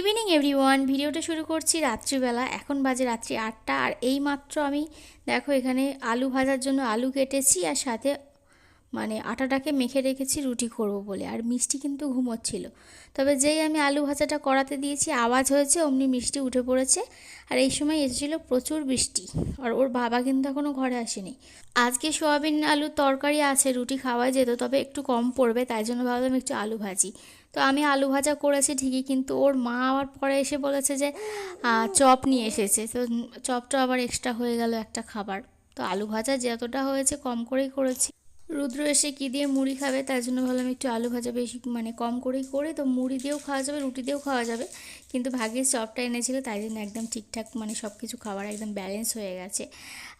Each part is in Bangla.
ইভিনিং এভরিওয়ান ভিডিওটা শুরু করছি রাত্রিবেলা। এখন বাজে রাত্রি আটটা, আর এই মাত্র আমি দেখো এখানে আলু ভাজার জন্য আলু কেটেছি, আর সাথে মানে আটাটাকে মেখে রেখেছি, রুটি করব বলে। আর মিষ্টি কিন্তু ঘুমোচ্ছিল। তবে যেই আমি আলু ভাজাটা করাতে দিয়েছি, আওয়াজ হয়েছে, অমনি মিষ্টি উঠে পড়েছে। আর এই সময় এসেছিল প্রচুর বৃষ্টি। আর ওর বাবা কিন্তু এখনও ঘরে আসেনি। আজকে সোয়াবিন আলুর তরকারি আছে, রুটি খাওয়া যেত, তবে একটু কম পড়বে, তাই জন্য ভাবলাম একটু আলু ভাজি। তো আমি আলু ভাজা করেছি ঠিকই, কিন্তু ওর মা আবার পরে এসে বলেছে যে চপ নিয়ে এসেছে। তো চপটা আবার এক্সট্রা হয়ে গেল একটা খাবার। তো আলু ভাজা যতটা হয়েছে কম করেই করেছি। রুদ্র এসে কী দিয়ে মুড়ি খাবে? তার জন্য ভাবলাম একটু আলু ভাজা বেশি মানে কম করেই করে, তো মুড়ি দিয়েও খাওয়া যাবে, রুটি দিয়েও খাওয়া যাবে। কিন্তু ভাগ্যের চপটা এনেছিল, তাই জন্য একদম ঠিকঠাক মানে সব কিছু খাবার একদম ব্যালেন্স হয়ে গেছে।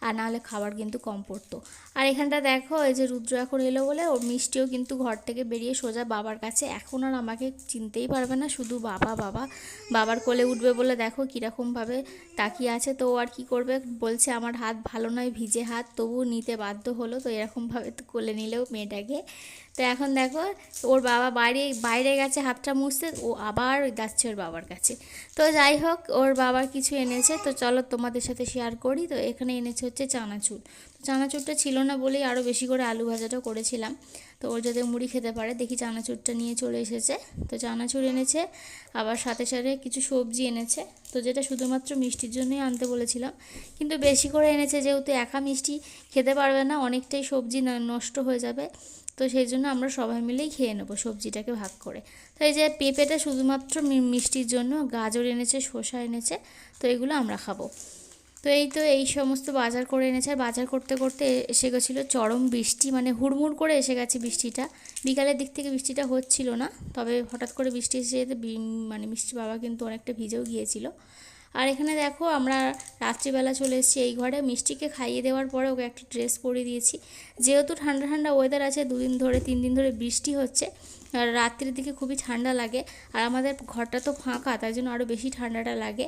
আর নাহলে খাবার কিন্তু কম পড়তো। আর এখানটা দেখো, এই যে রুদ্র এখন এলো বলে, ওর মিষ্টিও কিন্তু ঘর থেকে বেরিয়ে সোজা বাবার কাছে। এখন আর আমাকে চিনতেই পারবে না, শুধু বাবা বাবা। বাবার কোলে উঠবে বলে দেখো কীরকমভাবে তাকিয়ে আছে। তো আর কি করবে? বলছে, আমার হাত ভালো নয়, ভিজে হাত তবু নিতে বাধ্য হলো। তো এরকমভাবে তো কোলে নিলেও মেয়েটাকে তো এখন দেখো, ওর বাবা বাইরে বাইরে গেছে, হাতটা মুছতে, ও আবার ওই যাচ্ছে ওর বাবার কাছে। তো যাই হোক, ওর বাবার কিছু এনেছে, তো চলো তোমাদের সাথে শেয়ার করি। তো এখানে এনেছে হচ্ছে চানাচুর। তো চানাচুরটা ছিল না বলেই আরও বেশি করে আলু ভাজাটা করেছিলাম। তো ওর যাতে মুড়ি খেতে পারে, দেখি চানাচুরটা নিয়ে চলে এসেছে। তো চানাচুর এনেছে, আবার সাথে সাথে কিছু সবজি এনেছে। তো যেটা শুধুমাত্র মিষ্টির জন্যই আনতে বলেছিলাম। কিন্তু বেশি করে এনেছে, যেহেতু একা মিষ্টি খেতে পারবে না, অনেকটাই সবজি নষ্ট হয়ে যাবে। তো সেই জন্য আমরা সবাই মিলেই খেয়ে নেব সবজিটাকে ভাগ করে। তো এই যে পেঁপেটা শুধুমাত্র মিষ্টির জন্য, গাজর এনেছে, শসা এনেছে, তো এগুলো আমরা খাব। তো এই তো এই সমস্ত বাজার করে এনেছে। আর বাজার করতে করতে এসে গেছিল চরম বৃষ্টি মানে হুড়মুড় করে এসে গেছে বৃষ্টিটা। বিকালের দিক থেকে বৃষ্টিটা হচ্ছিল না, তবে হঠাৎ করে বৃষ্টি এসে যেতে মানে মিষ্টি বাবা কিন্তু অনেকটা ভিজেও গিয়েছিল। আর এখানে দেখো আমরা রাত্রিবেলা চলে এসেছি এই ঘরে। মিষ্টিকে খাইয়ে দেওয়ার পরে ওকে একটা ড্রেস পরিয়ে দিয়েছি। যেহেতু ঠান্ডা ঠান্ডা ওয়েদার আছে, দুদিন ধরে, তিন দিন ধরে বৃষ্টি হচ্ছে রাত্রির দিকে খুবই ঠান্ডা লাগে। আর আমাদের ঘরটা তো ফাঁকা, তাই জন্য আরও বেশি ঠান্ডাটা লাগে।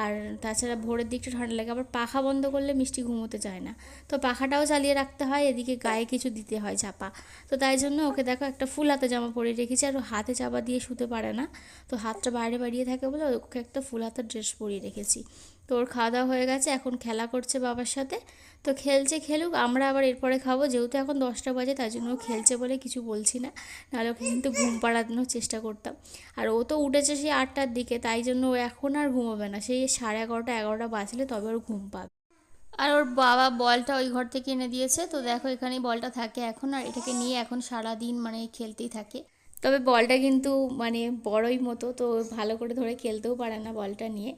আর তাছাড়া ভোরের দিকটা ঠান্ডা লাগে, আবার পাখা বন্ধ করলে মিষ্টি ঘুমোতে চায় না। তো পাখাটাও চালিয়ে রাখতে হয়, এদিকে গায়ে কিছু দিতে হয় চাপা। তো তাই জন্য ওকে দেখো একটা ফুল হাতে জামা পরিয়ে রেখেছি, আর হাতে চাপা দিয়ে শুতে পারে না। তো হাতটা বাইরে বাড়িয়ে থাকে বলে ওকে একটা ফুল হাতের ড্রেস পরিয়ে রেখেছি। তো খাওয়া দাওয়া হয়ে গেছে, এখন খেলা করছে বাবার সাথে। তো খেলছে খেলুক, আমরা আবার এরপরে খাব। যেহেতু এখন দশটা বাজে তাই জন্য খেলছে বলে কিছু বলছি না। নাহলে ওকে কিন্তু ঘুম পাড়ানোর চেষ্টা করতাম। আর ও তো উঠেছে সেই আটটার দিকে, তাই জন্য ও এখন আর ঘুমাবে না। সেই সাড়ে এগারোটা এগারোটা বাজলে তবে ওর ঘুম পাবে। আর ওর বাবা বলটা ওই ঘর থেকে এনে দিয়েছে। তো দেখো এখানেই বলটা থাকে এখন, আর এটাকে নিয়ে এখন সারা দিন মানে খেলতেই থাকে। তবে বলটা কিন্তু মানে বড়ই মতো, তো ভালো করে ধরে খেলতেও পারে না বলটা নিয়ে।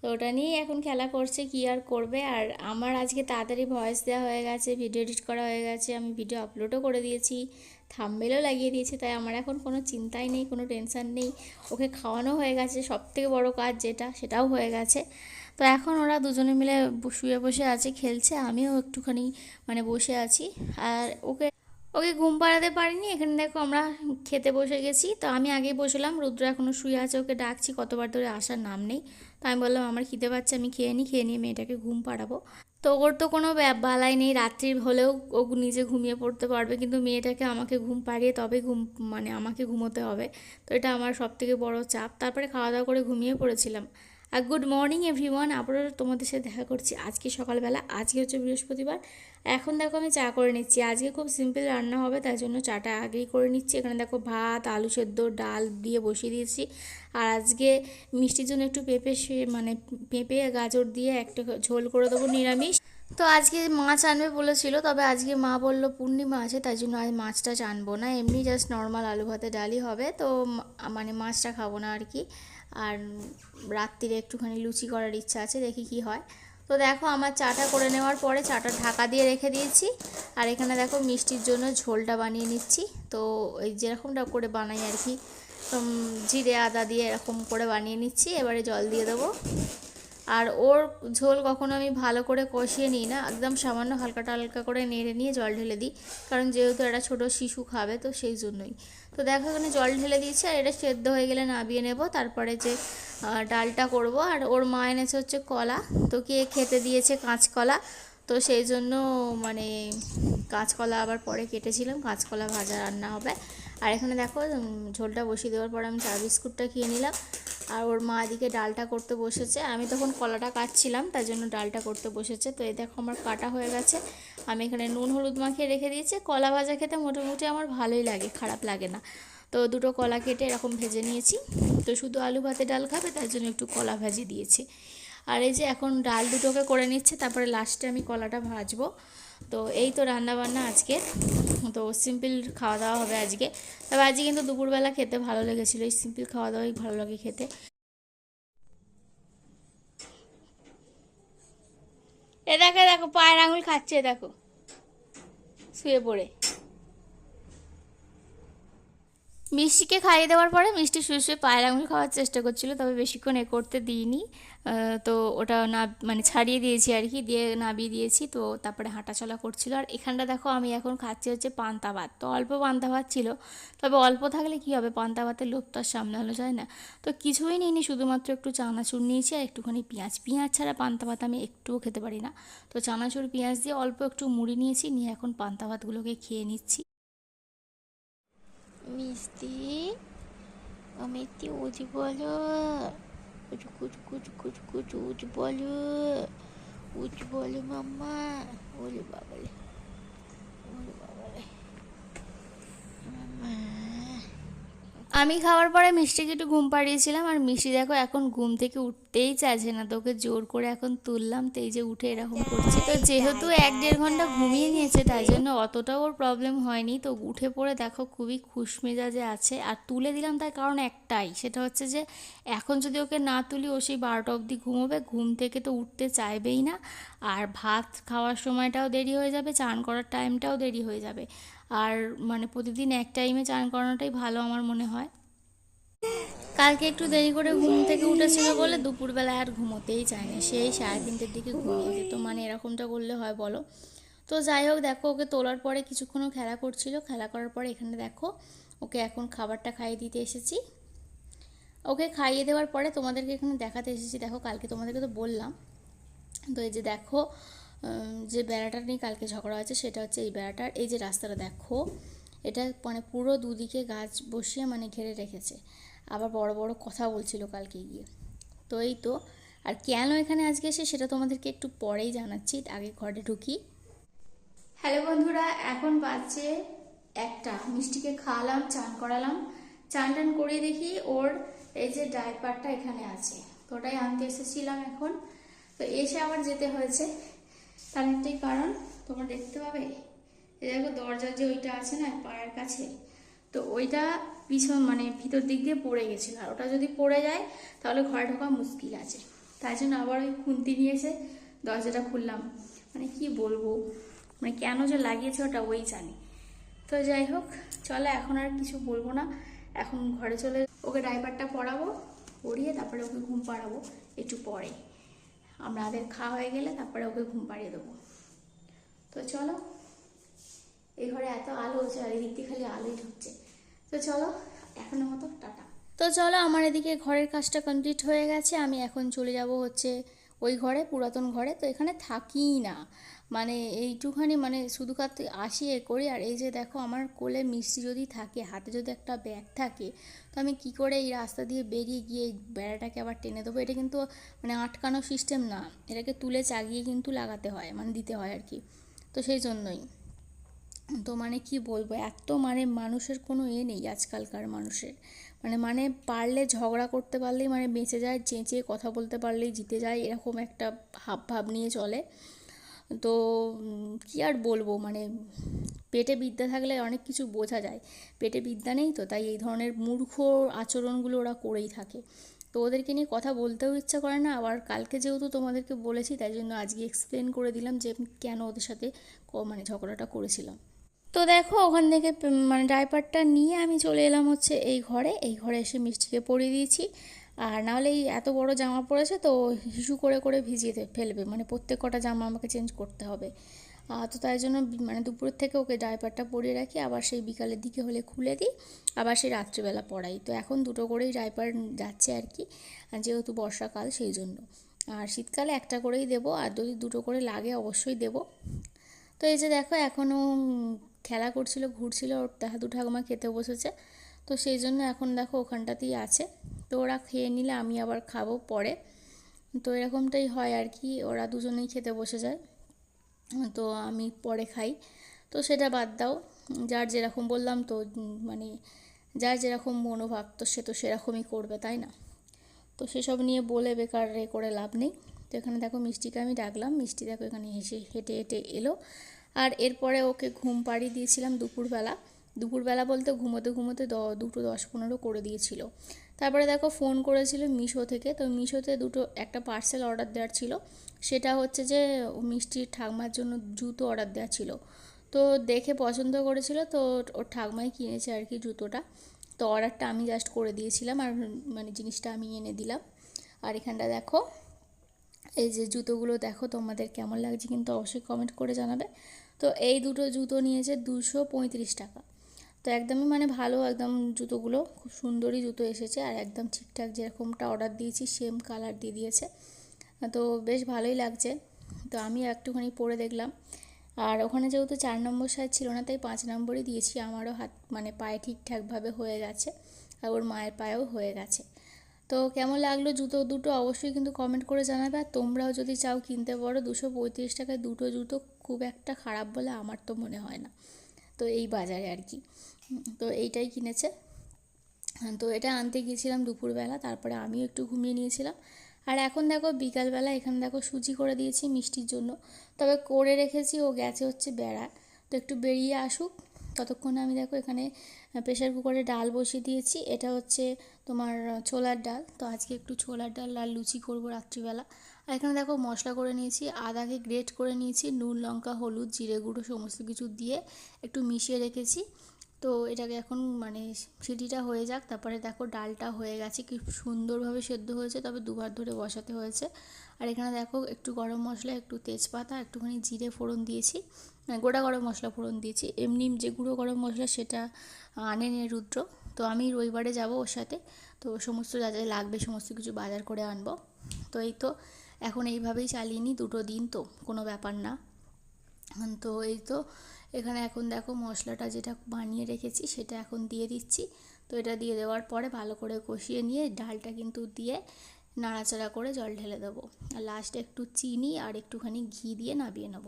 তো ওটা নিয়েই এখন খেলা করছে, কি আর করবে? আর আমার আজকে তাড়াতাড়ি ভয়েস দেওয়া হয়ে গেছে ভিডিও এডিট করা হয়ে গেছে, আমি ভিডিও আপলোডও করে দিয়েছি থাম্বেলও লাগিয়ে দিয়েছি, তাই আমার এখন কোনো চিন্তাই নেই, কোনো টেনশন নেই। ওকে খাওয়ানো হয়ে গেছে সব থেকে বড় কাজ যেটা, সেটাও হয়ে গেছে। তো এখন ওরা দুজনে মিলে শুয়ে বসে আছে, খেলছে, আমিও একটুখানি মানে বসে আছি। আর ওকে ওকে ঘুম পাড়াতে পারিনি, এখানে দেখো আমরা খেতে বসে গেছি। তো আমি আগেই বসলাম, রুদ্র এখনও শুয়ে আছে, ওকে ডাকছি, কতবার ধরে আসার নাম নেই। তো আমি বললাম, আমার খিদে পাচ্ছে, আমি খেয়ে নিই খেয়ে নিয়ে মেয়েটাকে ঘুম পাড়াবো। তো ওর তো কোনো বালাই নেই, রাত্রির হলেও ও নিজে ঘুমিয়ে পড়তে পারবে, কিন্তু মেয়েটাকে আমাকে ঘুম পাড়িয়ে তবে ঘুম মানে আমাকে ঘুমোতে হবে। তো এটা আমার সব থেকে বড় চাপ। তারপরে খাওয়া দাওয়া করে ঘুমিয়ে পড়েছিলাম। আর গুড মর্নিং এভরিওয়ান আবারও তোমাদের সাথে দেখা করছি আজকে সকালবেলা। আজকে হচ্ছে বৃহস্পতিবার। এখন দেখো আমি চা করে নিচ্ছি। আজকে খুব সিম্পল রান্না হবে, তার জন্য চাটা আগেই করে নিচ্ছি। এখানে দেখো ভাত, আলু সেদ্ধ, ডাল দিয়ে বসিয়ে দিয়েছি। আর আজকে মিষ্টির জন্য একটু পেঁপে মানে পেঁপে, গাজর দিয়ে একটা ঝোল করে দেবো নিরামিষ। তো আজকে মাছ আনবে বলেছিল, তবে আজকে মা বলল পূর্ণিমা আছে, তাই জন্য আজ মাছটা আনব না। এমনি জাস্ট নর্মাল আলু ভাতে ডালই হবে, তো মানে মাছটা খাব না আর কি। আর রাত্রিরে একটুখানি লুচি করার ইচ্ছা আছে, দেখি কি হয়। তো দেখো আমার চাটা করে নেওয়ার পরে চাটা ঢাকা দিয়ে রেখে দিয়েছি। আর এখানে দেখো মিষ্টির জন্য ঝোলটা বানিয়ে নিচ্ছি। তো ওই যেরকমটা করে বানাই আর কি জিরে, আদা দিয়ে এরকম করে বানিয়ে নিচ্ছি। এবারে জল দিয়ে দেবো। আর ওর ঝোল কখনো আমি ভালো করে কষিয়ে নিই না। একদম সামান্য হালকা হালকা করে নেড়ে নিয়ে জল ঢেলে দিই। কারণ যেহেতু একটা ছোট শিশু খাবে, তো সেই জন্যই। তো দেখো এখানে জল ঢেলে দিয়েছি আর এটা সেদ্ধ হয়ে গেলে নাবিয়ে নেব। তারপরে যে ডালটা করব। আর ওর মা এনেছে হচ্ছে কলা। তো কে খেতে দিয়েছে কাঁচকলা। তো সেই জন্য মানে কাঁচকলা আবার পরে কেটেছিলাম। কাঁচকলা ভাজা রান্না হবে। আর এখানে দেখো ঝোলটা বসিয়ে দেওয়ার পর আমি চা বিস্কুটটা খেয়ে নিলাম। আর ওর মা এদিকে ডালটা করতে বসেছে। আমি তখন কলাটা কাটছিলাম, তার জন্য ডালটা করতে বসেছে। তো এই দেখো আমার কাটা হয়ে গেছে। আমি এখানে নুন হলুদ মাখিয়ে রেখে দিয়েছি। কলা ভাজা খেতে মোটামুটি আমার ভালোই লাগে, খারাপ লাগে না। তো দুটো কলা কেটে এরকম ভেজে নিয়েছি। তো শুধু আলু ভাতে ডাল খাবে, তার জন্য একটু কলা ভাজি দিয়েছি। আর এই যে এখন ডাল দুটোকে করে নিচ্ছে, তারপরে লাস্টে আমি কলাটা ভাজবো। তো এই তো রান্না বান্না আজকে। তো সিম্পল খাওয়া দাওয়া হবে আজকে। তবে আজকে কিন্তু দুপুরবেলা খেতে ভালো লেগেছিলো। এই সিম্পল খাওয়া দাওয়াই ভালো লাগে খেতে। এ দেখো দেখো, পায়ের আঙুল খাচ্ছে, দেখো। শুয়ে পড়ে। মিষ্টিকে খাইয়ে দেওয়ার পরে মিষ্টি শুয়ে শুয়ে পায়ের আঙুল খাওয়ার চেষ্টা করছিল, তবে বেশিক্ষণ এ করতে দিইনি। তো ওটা না মানে ছাড়িয়ে দিয়েছি আর কি, দিয়ে নাবিয়ে দিয়েছি, তো তারপরে হাঁটাচলা করছিল। আর এখানটা দেখো, আমি এখন খাচ্ছি হচ্ছে পান্তা ভাত। তো অল্প পান্তা ভাত ছিল, তবে অল্প থাকলে কি হবে, পান্তা ভাতের লোভ তো আর সামলানো যায় না। তো কিছুই নিইনি, শুধুমাত্র একটু চানাচুর নিয়েছি আর একটুখানি পেঁয়াজ। পেঁয়াজ ছাড়া পান্তা ভাত আমি একটুও খেতে পারি না। তো চানাচুর, পেঁয়াজ দিয়ে অল্প একটু মুড়ি নিয়েছি, নিয়ে এখন পান্তা ভাতগুলোকে খেয়ে নিচ্ছি। Misty A oh, Mati uji bola Uji hoje hoje hoje hoje uji bola. Uji bola mama. hoje hoje আমি খাওয়ার পরে মিষ্টিকে একটু ঘুম পাড়িয়েছিলাম, আর মিষ্টি দেখো এখন ঘুম থেকে উঠতেই চাইছে না তোকে জোর করে এখন তুললাম, তো এই যে উঠে এরকম করছে। তো যেহেতু এক দেড় ঘণ্টা ঘুমিয়ে নিয়েছে, তাই জন্য অতটাও ওর প্রবলেম হয়নি। তো উঠে পড়ে দেখো খুবই খুশ মেজাজে আছে, আর তুলে দিলাম তার কারণ একটাই, সেটা হচ্ছে যে এখন যদি ওকে না তুলি, ও সেই বারোটা অবধি ঘুমোবে, ঘুম থেকে তো উঠতে চাইবেই না, আর ভাত খাওয়ার সময়টাও দেরি হয়ে যাবে, চান করার টাইমটাও দেরি হয়ে যাবে। আর মানে প্রতিদিন এক টাইমে চান করানোটাই ভালো আমার মনে হয়। কালকে একটু দেরি করে ঘুম থেকে উঠেছিল বলে দুপুরবেলা আর ঘুমোতেই চায় না সেই সাড়ে তিনটের দিকে ঘুমিয়ে যেত মানে এরকমটা করলে হয় বলো? তো যাই হোক, দেখো ওকে তোলার পরে কিছুক্ষণও খেলা করছিল। খেলা করার পরে এখানে দেখো ওকে এখন খাবারটা খাইয়ে দিতে এসেছি। ওকে খাইয়ে দেওয়ার পরে তোমাদেরকে এখানে দেখাতে এসেছি। দেখো কালকে তোমাদেরকে তো বললাম। তো এই যে দেখো যে বেড়াটা নিয়ে কালকে ঝগড়া হয়েছে, সেটা হচ্ছে এই বেড়াটার। এই যে রাস্তাটা দেখো, এটা মানে পুরো দুদিকে গাছ বসিয়ে মানে ঘিরে রেখেছে। আবার বড় বড় কথা বলছিল কালকে গিয়ে। তো এই তো। আর কেন এখানে আজকে এসে সেটা তোমাদেরকে একটু পরেই জানাচ্ছি, আগে ঘরে ঢুকি। হ্যালো বন্ধুরা, এখন বাজছে একটা। মিষ্টিকে খাওয়ালাম, চান করালাম। চান টান করিয়ে দেখি ওর এই যে ডাইপারটা এখানে আছে। তো ওটাই আনতে এসেছিলাম এখন। তো এসে আবার যেতে হয়েছে। তার একটাই কারণ, তোমরা দেখতে পাবে। এই দেখো দরজার যে ওইটা আছে না পাড়ার কাছে, তো ওইটা পিছন মানে ভিতর দিক দিয়ে পড়ে গেছিল। আর ওটা যদি পড়ে যায়, তাহলে ঘরে ঢোকা মুশকিল আছে। তাই জন্য আবার ওই খুন্তি নিয়ে এসে দরজাটা খুললাম। মানে কি বলব? মানে কেন যে লাগিয়েছে ওটা ওই জানে। তো যাই হোক, চলো এখন আর কিছু বলব না। এখন ঘরে চলে, ওকে ড্রাইভারটা পড়াবো পড়িয়ে তারপরে ওকে ঘুম পাড়াবো, একটু পরে। আমাদের খাওয়া হয়ে গেলে তারপরে ওকে ঘুম পাড়িয়ে দেবো। তো চলো, এই ঘরে এত আলো হচ্ছে আর এদিক দিয়ে খালি আলোই ঢুকছে। তো চলো, এখনের মতো টাটা। তো চলো, আমার এদিকে ঘরের কাজটা কমপ্লিট হয়ে গেছে। আমি এখন চলে যাব হচ্ছে ওই ঘরে, পুরাতন ঘরে। তো এখানে থাকিই না। মানে এইটুখানি মানে শুধু আসি এ করি। আর এই যে দেখো আমার কোলে মিষ্টি যদি থাকে, হাতে যদি একটা ব্যাগ থাকে, তো আমি কি করে এই রাস্তা দিয়ে বেরিয়ে গিয়ে বেড়াটাকে আবার টেনে দেবো? এটা কিন্তু মানে আটকানো সিস্টেম না। এটাকে তুলে চাগিয়ে কিন্তু লাগাতে হয় মানে দিতে হয় আর কি। তো সেই জন্যই। তো মানে কি বলব, এত মানে মানুষের কোনো এ নেই আজকালকার মানুষের। মানে মানে পারলে ঝগড়া করতে পারলেই মানে বেঁচে যায়, চেঁচিয়ে কথা বলতে পারলেই জিতে যায়, এরকম একটা হাব ভাব নিয়ে চলে। তো কি আর বলব? মানে পেটে বিদ্যা থাকলে অনেক কিছু বোঝা যায়। পেটে বিদ্যা নেই তো, তাই এই ধরনের মূর্খ আচরণগুলো ওরা করেই থাকে। তো ওদেরকে নিয়ে কথা বলতেও ইচ্ছা করে না, আবার কালকে যেহেতু তোমাদেরকে বলেছি, তাই জন্য আজকে এক্সপ্লেন করে দিলাম যে কেন ওদের সাথে মানে ঝগড়াটা করেছিলাম। তো দেখো, ওখান থেকে মানে ডাইপারটা নিয়ে আমি চলে এলাম হচ্ছে এই ঘরে। এই ঘরে এসে মিষ্টিকে পরিয়ে দিয়েছি। আর নাহলে এই এত বড় জামা পড়েছে তো হিসু করে করে ভিজিয়ে ফেলবে। মানে প্রত্যেক কটা জামা আমাকে চেঞ্জ করতে হবে। তো তাই জন্য মানে দুপুরের থেকে ওকে ডাইপারটা পরিয়ে রাখি, আবার সেই বিকালের দিকে হলে খুলে দিই, আবার সেই রাত্রিবেলা পরাই তো এখন দুটো করেই ডাইপার যাচ্ছে আর কি যেহেতু বর্ষাকাল সেই জন্য। আর শীতকালে একটা করেই দেবো, আর যদি দুটো করে লাগে অবশ্যই দেবো। তো এই যে দেখো, এখনও খেলা করছিল, ঘুরছিল, ওর দেখা দু ঠাকুমা খেতে বসেছে। তো সেই জন্য এখন দেখো ওখানটাতেই আছে। তো ওরা খেয়ে নিলে আমি আবার খাব পরে। তো এরকমটাই হয় আর কি, ওরা দুজনেই খেতে বসে যায়। তো আমি পরে খাই। তো সেটা বাদ দাও। যার যেরকম বললাম তো মানে যার যেরকম মনোভাব, তো সে তো সেরকমই করবে, তাই না? তো সেসব নিয়ে বলে বেকার রে করে লাভ নেই। তো এখানে দেখো মিষ্টিকে আমি ডাকলাম। মিষ্টি দেখো এখানে হেসে, হেঁটে হেঁটে এলো। আর এরপরে ওকে ঘুম পাড়িয়ে দিয়েছিলাম দুপুরবেলা। দুপুরবেলা বলতে ঘুমোতে ঘুমোতে দ, দুটো দশ পনেরো করে দিয়েছিল। তারপরে দেখো ফোন করেছিল মিশো থেকে। তো মিশোতে দুটো, একটা পার্সেল অর্ডার দেওয়ার ছিল। সেটা হচ্ছে যে মিষ্টির ঠাকমার জন্য জুতো অর্ডার দেওয়া ছিল। তো দেখে পছন্দ করেছিল, তো ওর ঠাকমাই কিনেছে আর কি জুতোটা। তো অর্ডারটা আমি জাস্ট করে দিয়েছিলাম আর মানে জিনিসটা আমি এনে দিলাম। আর এখানটা দেখো, এই যে জুতোগুলো দেখো তোমাদের কেমন লাগছে কিন্তু অবশ্যই কমেন্ট করে জানাবে। তো এই দুটো জুতো নিয়েছে দুশো পঁয়ত্রিশ টাকা। তো একদমই মানে ভালো, একদম জুতোগুলো খুব সুন্দরই জুতো এসেছে আর একদম ঠিকঠাক যেরকমটা অর্ডার দিয়েছি সেম কালার দিয়ে দিয়েছে। তো বেশ ভালোই লাগছে। তো আমি একটুখানি পরে দেখলাম। আর ওখানে যেহেতু চার নম্বর সাইজ ছিল না, তাই পাঁচ নম্বরই দিয়েছি। আমারও হাত মানে পায়ে ঠিকঠাকভাবে হয়ে গেছে আর ওর মায়ের পায়েও হয়ে গেছে। তো কেমন লাগল জুতো দুটো অবশ্যই কিন্তু কমেন্ট করে জানাবে। আর তোমরাও যদি চাও কিনতে পারো, দুশো পঁয়ত্রিশ টাকায় দুটো জুতো খুব একটা খারাপ বলে আমার তো মনে হয় না। তো এই বাজারে আর কি। তো এইটাই কিনেছে। তো এটা আনতে গিয়েছিলাম দুপুরবেলা, তারপরে আমিও একটু ঘুমিয়ে নিয়েছিলাম। আর এখন দেখো বিকালবেলা এখানে দেখো সুজি করে দিয়েছি মিষ্টির জন্য। তবে করে রেখেছি, ও গেছে হচ্ছে বেড়া তো একটু বেরিয়ে আসুক। ততক্ষণে আমি দেখো এখানে প্রেশার কুকারে ডাল বসিয়ে দিয়েছি। এটা হচ্ছে তোমার ছোলার ডাল। তো আজকে একটু ছোলার ডাল আর লুচি করব রাত্রিবেলা। আর এখানে দেখো মশলা করে নিয়েছি, আদাকে গ্রেট করে নিয়েছি, নুন, লঙ্কা, হলুদ, জিরে গুঁড়ো সমস্ত কিছু দিয়ে একটু মিশিয়ে রেখেছি। তো এটাকে এখন মানে সিটিটা হয়ে যাক, তারপরে দেখো ডালটা হয়ে গেছে, কি সুন্দরভাবে সেদ্ধ হয়েছে, তবে দুবার ধরে বসাতে হয়েছে। আর এখানে দেখো একটু গরম মশলা, একটু তেজপাতা, একটুখানি জিরে ফোড়ন দিয়েছি মানে গোটা গরম মশলা ফোড়ন দিয়েছি। এমনি যে গুঁড়ো গরম মশলা সেটা আনেনি রুদ্র, তো আমি রবিবারে যাব ওর সাথে, তো সমস্ত যা যা লাগবে সমস্ত কিছু বাজার করে আনব। তো এই তো এখন এইভাবেই চালিয়ে নিই দুটো দিন তো, কোনো ব্যাপার না। তো এই তো, এখানে এখন দেখো মশলাটা যেটা বানিয়ে রেখেছি সেটা এখন দিয়ে দিচ্ছি। তো এটা দিয়ে দেওয়ার পরে ভালো করে কষিয়ে নিয়ে ডালটা কিন্তু দিয়ে নাড়াচাড়া করে জল ঢেলে দেবো। আর লাস্টে একটু চিনি আর একটুখানি ঘি দিয়ে নাবিয়ে নেব।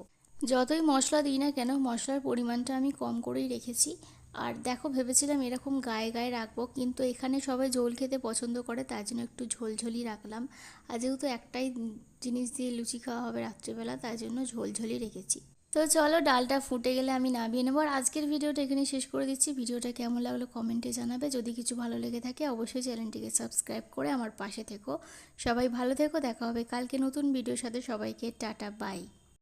যতই মশলা দিই না কেন, মশলার পরিমাণটা আমি কম করেই রেখেছি। আর দেখো, ভেবেছিলাম এরকম গায়ে গায়ে রাখব, কিন্তু এখানে সবাই ঝোল খেতে পছন্দ করে, তার জন্য একটু ঝোলঝোলি রাখলাম। আর যেহেতু একটাই জিনিস দিয়ে লুচি খাওয়া হবে রাত্রিবেলা তাই জন্য ঝোলঝোলি রেখেছি। তো চলো, ডালটা ফুটে গেলে আমি নামিয়ে নেব। আর আজকের ভিডিওটা এখানে শেষ করে দিচ্ছি। ভিডিওটা কেমন লাগল কমেন্টে জানাবে। যদি কিছু ভালো লেগে থাকে, অবশ্যই চ্যানেলটিকে সাবস্ক্রাইব করে আমার পাশে থেকো। সবাই ভালো থেকো, দেখা হবে কালকে নতুন ভিডিওর সাথে। সবাইকে টাটা, বাই।